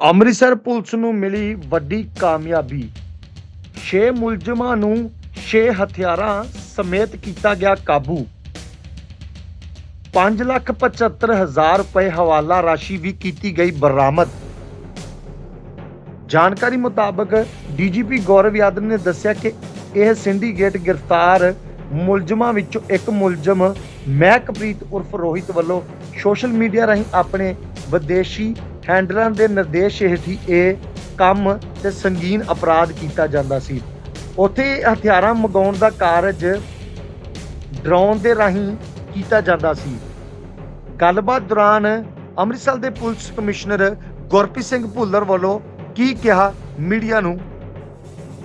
Amritsar police ਨੂੰ ਮਿਲੀ ਵੱਡੀ ਕਾਮਯਾਬੀ। 6 ਮੁਲਜ਼ਮਾਂ ਨੂੰ 6 ਹਥਿਆਰਾਂ ਸਮੇਤ ਕੀਤਾ ਗਿਆ ਕਾਬੂ। 575000 ਰੁਪਏ ਹਵਾਲਾ ਰਾਸ਼ੀ ਵੀ ਕੀਤੀ ਗਈ ਬਰਾਮਦ। ਜਾਣਕਾਰੀ ਮੁਤਾਬਕ ਡੀਜੀਪੀ ਗੌਰਵ ਯਾਦਵ ਨੇ ਦੱਸਿਆ ਕਿ ਇਹ ਸਿੰਡੀਕੇਟ ਗ੍ਰਿਫਤਾਰ ਮੁਲਜ਼ਮਾਂ ਵਿੱਚੋਂ ਇੱਕ ਮੁਲਜ਼ਮ ਮਹਿਕਪ੍ਰੀਤ ਉਰਫ ਰੋਹਿਤ ਵੱਲੋਂ ਸੋਸ਼ਲ ਮੀਡੀਆ ਰਾਹੀਂ ਆਪਣੇ ਵਿਦੇਸ਼ੀ ਹੈਂਡਲਰਾਂ ਦੇ ਨਿਰਦੇਸ਼ ਹੇਠ ਹੀ ਇਹ ਕੰਮ ਤੇ ਸੰਗੀਨ ਅਪਰਾਧ ਕੀਤਾ ਜਾਂਦਾ ਸੀ। ਉੱਥੇ ਹਥਿਆਰਾਂ ਮੰਗਾਉਣ ਦਾ ਕਾਰਜ ਡਰੋਨ ਦੇ ਰਾਹੀਂ ਕੀਤਾ ਜਾਂਦਾ ਸੀ। ਗੱਲਬਾਤ ਦੌਰਾਨ ਅੰਮ੍ਰਿਤਸਰ ਦੇ ਪੁਲਿਸ ਕਮਿਸ਼ਨਰ ਗੁਰਪ੍ਰੀਤ ਸਿੰਘ ਭੁੱਲਰ ਵੱਲੋਂ ਕੀ ਕਿਹਾ ਮੀਡੀਆ ਨੂੰ?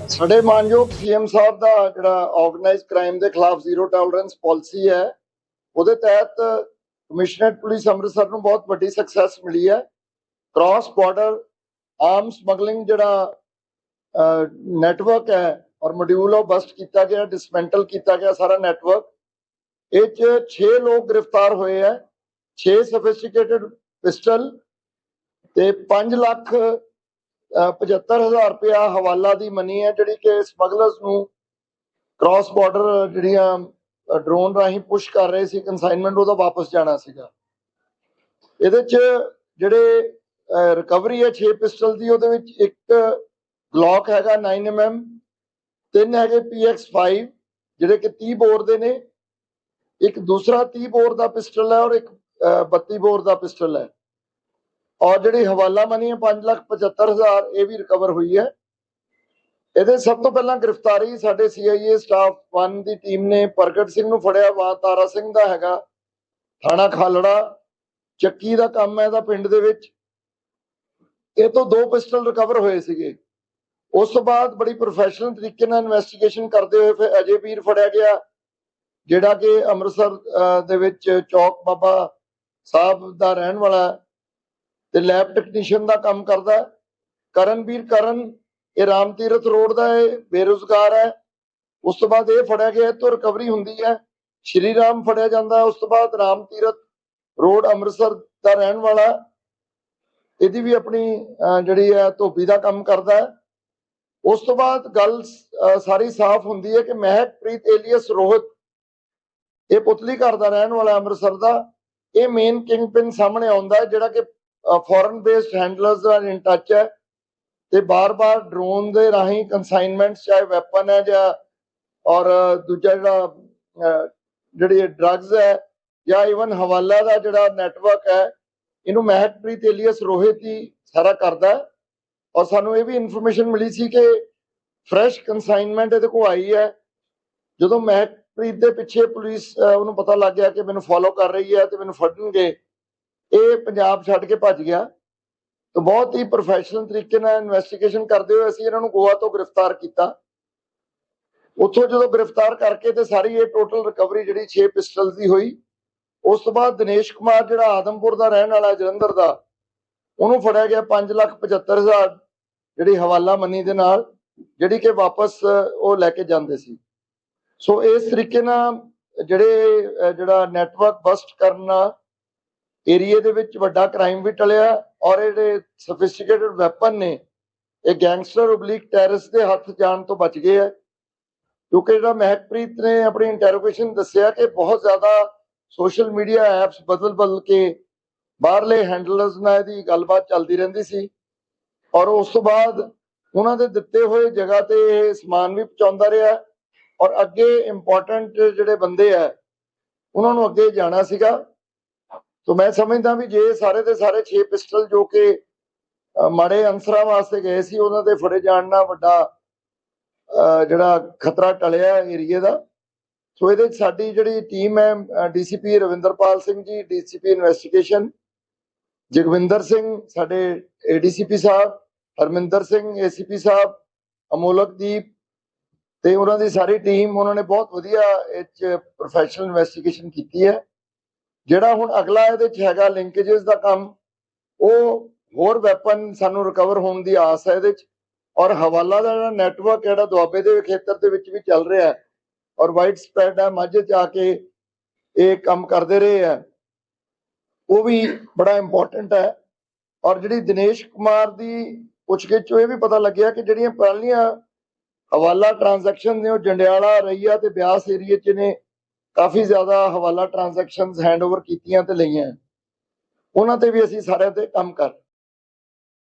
ਸਾਡੇ ਮਾਨਯੋਗ ਸੀਐਮ ਸਾਹਿਬ ਦਾ ਜਿਹੜਾ ਆਰਗੇਨਾਈਜ਼ਡ ਕ੍ਰਾਈਮ ਦੇ ਖਿਲਾਫ ਜ਼ੀਰੋ ਟੋਲਰੈਂਸ ਪਾਲਿਸੀ ਹੈ, ਉਹਦੇ ਤਹਿਤ ਕਮਿਸ਼ਨਰੇਟ ਪੁਲਿਸ ਅੰਮ੍ਰਿਤਸਰ ਨੂੰ ਬਹੁਤ ਵੱਡੀ ਸਕਸੈਸ ਮਿਲੀ ਹੈ। ਕ੍ਰਾਸ ਬਾਰਡਰ ਆਰਮ ਸਮਗਲਿੰਗ ਜਿਹੜਾ ਨੈਟਵਰਕ ਹੈ ਔਰ ਮੋਡਿਊਲ ਉਹ ਬਸਟ ਕੀਤਾ ਗਿਆ ਡਿਸਮੈਂਟਲ ਕੀਤਾ ਗਿਆ ਸਾਰਾ ਨੈਟਵਰਕ ਇਹ ਚ 6 ਲੋਕ ਗ੍ਰਿਫਤਾਰ ਹੋਏ ਹੈ 6 ਸੋਫਿਸਟੀਕੇਟਡ ਪਿਸਟਲ ਤੇ 5 ਲੱਖ 75000 ਰੁਪਇਆ ਹਵਾਲਾ ਦੀ ਮਨੀ ਹੈ ਜਿਹੜੀ ਕਿ ਸਮਗਲਰਸ ਨੂੰ ਕ੍ਰਾਸ ਬਾਰਡਰ ਜਿਹੜੀਆਂ ਡਰੋਨ ਰਾਹੀਂ ਪੁਸ਼ ਕਰ ਰਹੇ ਸੀ ਕਨਸਾਈਨਮੈਂਟ ਉਹਦਾ ਵਾਪਸ ਜਾਣਾ ਸੀਗਾ। ਇਹਦੇ ਚ ਜਿਹੜੇ ਰਿਕਵਰੀ ਹੈ 6 ਪਿਸਟਲ ਦੀ, ਉਹਦੇ ਵਿੱਚ ਇੱਕ ਗਲੌਕ ਹੈਗਾ 9mm ਤਿੰਨ ਹੈਗੇ PX5 ਜਿਹੜੇ ਕਿ 30 ਬੋਰ ਦੇ ਨੇ। ਇੱਕ ਦੂਸਰਾ 30 ਬੋਰ ਦਾ ਪਿਸਟਲ ਹੈ ਔਰ ਇੱਕ 32 ਬੋਰ ਦਾ ਪਿਸਟਲ ਹੈ। ਔਰ ਜਿਹੜੀ ਹਵਾਲਾ ਮਨੀ ਹੈ 575000 ਇਹ ਵੀ ਰਿਕਵਰ ਹੋਈ ਹੈ। ਇਹਦੇ ਸਭ ਤੋਂ ਪਹਿਲਾਂ ਗ੍ਰਿਫਤਾਰੀ ਸਾਡੇ CIA ਸਟਾਫ 1 ਦੀ ਟੀਮ ਨੇ। ਪ੍ਰਗਟ ਸਿੰਘ ਨੂੰ ਫੜਿਆ, ਵਾ ਤਾਰਾ ਸਿੰਘ ਦਾ ਹੈਗਾ। ਥਾਣਾ ਖਾਲੜਾ, ਚੱਕੀ ਦਾ ਕੰਮ ਹੈ ਇਹਦਾ ਪਿੰਡ ਦੇ ਵਿੱਚ। ਇਹ ਤੋਂ ਦੋ ਪਿਸਟਲ ਰਿਕਵਰ ਹੋਏ ਸੀਗੇ। ਉਸ ਤੋਂ ਬਾਅਦ ਬੜੀ ਪ੍ਰੋਫੈਸ਼ਨਲ ਤਰੀਕੇ ਨਾਲ ਇਨਵੈਸਟੀਗੇਸ਼ਨ ਕਰਦੇ ਹੋਏ ਫਿਰ ਅਜੇ ਵੀਰ ਫੜਿਆ ਗਿਆ, ਜਿਹੜਾ ਕਿ ਅੰਮ੍ਰਿਤਸਰ ਦੇ ਵਿੱਚ ਚੌਕ ਬਾਬਾ ਸਾਹਿਬ ਦਾ ਰਹਿਣ ਵਾਲਾ ਤੇ ਲੈਬ ਟੈਕਨੀਸ਼ੀਅਨ ਦਾ ਕੰਮ ਕਰਦਾ ਹੈ। ਕਰਨਵੀਰ ਕਰਨ, ਇਹ ਰਾਮ ਤੀਰਥ ਰੋਡ ਦਾ ਹੈ ਬੇਰੁਜ਼ਗਾਰ ਹੈ। ਉਸ ਤੋਂ ਬਾਅਦ ਇਹ ਫੜਿਆ ਗਿਆ, ਇਹ ਤੋਂ ਰਿਕਵਰੀ ਹੁੰਦੀ ਹੈ। ਸ਼੍ਰੀ ਰਾਮ ਫੜਿਆ ਜਾਂਦਾ ਉਸ ਤੋਂ ਬਾਅਦ ਰਾਮ ਤੀਰਥ ਰੋਡ ਅੰਮ੍ਰਿਤਸਰ ਦਾ ਰਹਿਣ ਵਾਲਾ ਇਹਦੀ ਵੀ ਆਪਣੀ ਜਿਹੜੀ ਹੈ ਧੋਬੀ ਦਾ ਕੰਮ ਕਰਦਾ ਹੈ। ਉਸ ਤੋਂ ਬਾਅਦ ਗੱਲ ਸਾਰੀ ਸਾਫ਼ ਹੁੰਦੀ ਹੈ ਕਿ ਮਹਿਕਪ੍ਰੀਤ ਏਲੀਅਸ ਰੋਹਿਤ, ਇਹ ਪੁਤਲੀ ਘਰ ਦਾ ਰਹਿਣ ਵਾਲਾ ਅੰਮ੍ਰਿਤਸਰ ਦਾ, ਇਹ ਮੇਨ ਕਿੰਗਪਿਨ ਸਾਹਮਣੇ ਆਉਂਦਾ ਹੈ, ਜਿਹੜਾ ਕਿ ਫੋਰਨ ਬੇਸਡ ਹੈਂਡਲਰਸ ਦਾ ਇਨ ਟੱਚ ਹੈ ਤੇ ਬਾਰ-ਬਾਰ ਡਰੋਨ ਦੇ ਰਾਹੀਂ ਕਨਸਾਈਨਮੈਂਟਸ ਚਾਹੇ ਵੈਪਨ ਹੈ ਜਾਂ, ਔਰ ਦੂਜਾ ਜਿਹੜਾ ਜਿਹੜੀ ਡਰੱਗਸ ਹੈ ਜਾਂ ਇਵਨ ਹਵਾਲਾ ਦਾ ਜਿਹੜਾ ਨੈਟਵਰਕ ਹੈ ਇਹਨੂੰ ਮਹਿਕਪ੍ਰੀਤ ਏਲੀਅਸ ਰੋਹਿਤ ਹੀ ਸਾਰਾ ਕਰਦਾ ਔਰ ਸਾਨੂੰ ਇਹ ਵੀ ਇਨਫੋਰਮੇਸ਼ਨ ਮਿਲੀ ਸੀ ਕਿ ਫਰੈਸ਼ ਕਨਸਾਈਨਮੈਂਟ ਇਹਦੇ ਕੋਲ ਆਈ ਹੈ। ਜਦੋਂ ਮਹਿਕਪ੍ਰੀਤ ਦੇ ਪਿੱਛੇ ਪੁਲਿਸ ਉਹਨੂੰ ਪਤਾ ਲੱਗ ਗਿਆ ਕਿ ਮੈਨੂੰ ਫੋਲੋ ਕਰ ਰਹੀ ਹੈ ਤੇ ਮੈਨੂੰ ਫੜਨਗੇ, ਇਹ ਪੰਜਾਬ ਛੱਡ ਕੇ ਭੱਜ ਗਿਆ। ਤਾਂ ਬਹੁਤ ਹੀ ਪ੍ਰੋਫੈਸ਼ਨਲ ਤਰੀਕੇ ਨਾਲ ਇਨਵੈਸਟੀਗੇਸ਼ਨ ਕਰਦੇ ਹੋਏ ਅਸੀਂ ਇਹਨਾਂ ਨੂੰ ਗੋਆ ਤੋਂ ਗ੍ਰਿਫਤਾਰ ਕੀਤਾ। ਉੱਥੋਂ ਜਦੋਂ ਗ੍ਰਿਫਤਾਰ ਕਰਕੇ ਤੇ ਸਾਰੀ ਇਹ ਟੋਟਲ ਰਿਕਵਰੀ ਜਿਹੜੀ 6 ਪਿਸਟਲਸ ਦੀ ਹੋਈ ਉਸ ਤੋਂ ਬਾਅਦ ਦਿਨੇਸ਼ ਕੁਮਾਰ ਜਿਹੜਾ ਆਦਮਪੁਰ ਦਾ ਰਹਿਣ ਵਾਲਾ ਜਲੰਧਰ ਦਾ ਉਹਨੂੰ ਫੜਿਆ ਗਿਆ 575000 ਜਿਹੜੀ ਹਵਾਲਾ ਮੰਨੀ ਦੇ ਨਾਲ ਜਿਹੜੀ ਕਿ ਵਾਪਸ ਅਹ, ਉਹ ਲੈ ਕੇ ਜਾਂਦੇ ਸੀ। ਸੋ ਇਸ ਤਰੀਕੇ ਨਾਲ ਜਿਹੜੇ ਜਿਹੜਾ ਨੈਟਵਰਕ ਬਸਟ ਕਰਨਾ ਏਰੀਏ ਦੇ ਵਿੱਚ ਵੱਡਾ ਕ੍ਰਾਈਮ ਵੀ ਟਲਿਆ ਔਰ ਇਹ ਸਫਿਸਟੀਕੇਟਡ ਵੈਪਨ ਨੇ ਇਹ ਗੈਂਗਸਟਰ ਓਬਲਿਕ ਟੈਰਰਿਸਟ ਦੇ ਹੱਥ ਜਾਣ ਤੋਂ ਬਚ ਗਏ ਹੈ। ਕਿਉਂਕਿ ਜਿਹੜਾ ਮਹਿਕਪ੍ਰੀਤ ਨੇ ਆਪਣੀ ਇੰਟਰੋਗੇਸ਼ਨ ਦੱਸਿਆ ਕਿ ਬਹੁਤ ਜ਼ਿਆਦਾ ਸੋਸ਼ਲ ਮੀਡੀਆ ਐਪਸ ਬਦਲ ਬਦਲ ਕੇ ਬਾਹਰਲੇ ਹੈਂਡਲਰਸ ਨਾਲ ਇਹਦੀ ਗੱਲਬਾਤ ਚੱਲਦੀ ਰਹਿੰਦੀ ਸੀ। ਔਰ ਉਸ ਤੋਂ ਬਾਅਦ ਉਹਨਾਂ ਦੇ ਦਿੱਤੇ ਹੋਏ ਜਗ੍ਹਾ ਤੇ ਇਹ ਸਮਾਨ ਵੀ ਪਹੁੰਚਾਉਂਦਾ ਰਿਹਾ। ਔਰ ਅੱਗੇ ਇੰਪੋਰਟੈਂਟ ਜਿਹੜੇ ਬੰਦੇ ਆ, ਉਹਨਾਂ ਨੂੰ ਅੱਗੇ ਜਾਣਾ ਸੀਗਾ। ਸੋ ਮੈਂ ਸਮਝਦਾ ਵੀ ਜੇ ਸਾਰੇ ਦੇ ਸਾਰੇ 6 ਪਿਸਟਲ ਜੋ ਕਿ ਮਾੜੇ ਅਨਸਰਾਂ ਵਾਸਤੇ ਗਏ ਸੀ, ਉਹਨਾਂ ਦੇ ਫੜੇ ਜਾਣ ਨਾਲ ਵੱਡਾ ਜਿਹੜਾ ਖਤਰਾ ਟਲਿਆ ਏਰੀਏ ਦਾ ਸੋ ਇਹਦੇ 'ਚ ਸਾਡੀ ਜਿਹੜੀ ਟੀਮ ਹੈ DCP Ravinderpal Singh ji DCP investigation Jagwinder Singh ਸਾਡੇ ਏਡੀਸੀਪੀ ਸਾਹਿਬ, ਹਰਮਿੰਦਰ ਸਿੰਘ ਏਸੀਪੀ ਸਾਹਿਬ ਅਮੋਲਕਦੀਪ ਤੇ ਉਹਨਾਂ ਦੀ ਸਾਰੀ ਟੀਮ ਉਹਨਾਂ ਨੇ ਬਹੁਤ ਵਧੀਆ ਇਹ 'ਚ ਪ੍ਰੋਫੈਸ਼ਨਲ ਇਨਵੈਸਟੀਗੇਸ਼ਨ ਕੀਤੀ ਹੈ। ਜਿਹੜਾ ਹੁਣ ਅਗਲਾ ਇਹਦੇ 'ਚ ਹੈਗਾ ਲਿੰਕੇजेस ਦਾ ਕੰਮ, ਉਹ ਹੋਰ ਵੈਪਨ ਸਾਨੂੰ ਰਿਕਵਰ ਹੋਣ ਦੀ ਆਸ ਹੈ ਇਹਦੇ 'ਚ। ਔਰ ਹਵਾਲਾ ਦਾ ਜਿਹੜਾ ਨੈਟਵਰਕ ਜਿਹੜਾ ਦੁਆਬੇ ਦੇ ਖੇਤਰ ਦੇ ਵਿੱਚ ਵੀ ਚੱਲ ਰਿਹਾ ਹੈ ਔਰ ਵਾਈਡ ਸਪਰੈਡ ਹੈ, ਮਾਝੇ 'ਚ ਆ ਕੇ ਇਹ ਕੰਮ ਕਰਦੇ ਰਹੇ ਹੈ। ਉਹ ਵੀ ਬੜਾ ਇੰਪੋਰਟੈਂਟ ਹੈ। ਔਰ ਜਿਹੜੀ ਦਿਨੇਸ਼ ਕੁਮਾਰ ਦੀ ਪੁੱਛਗਿੱਛ ਚੋਂ ਇਹ ਵੀ ਪਤਾ ਲੱਗਿਆ ਕਿ ਜਿਹੜੀਆਂ ਪਹਿਲੀਆਂ ਹਵਾਲਾ ਟ੍ਰਾਂਜੈਕਸ਼ਨ ਨੇ, ਉਹ ਜੰਡਿਆਲਾ, ਰਈਆ ਤੇ ਬਿਆਸ ਏਰੀਏ 'ਚ ਨੇ, ਕਾਫੀ ਜ਼ਿਆਦਾ ਹਵਾਲਾ ਟ੍ਰਾਂਜੈਕਸ਼ਨਸ ਹੈਂਡਓਵਰ ਕੀਤੀਆਂ ਤੇ ਲਈਆਂ। ਉਹਨਾਂ ਤੇ ਵੀ ਅਸੀਂ ਸਾਰਿਆਂ ਤੇ ਕੰਮ ਕਰ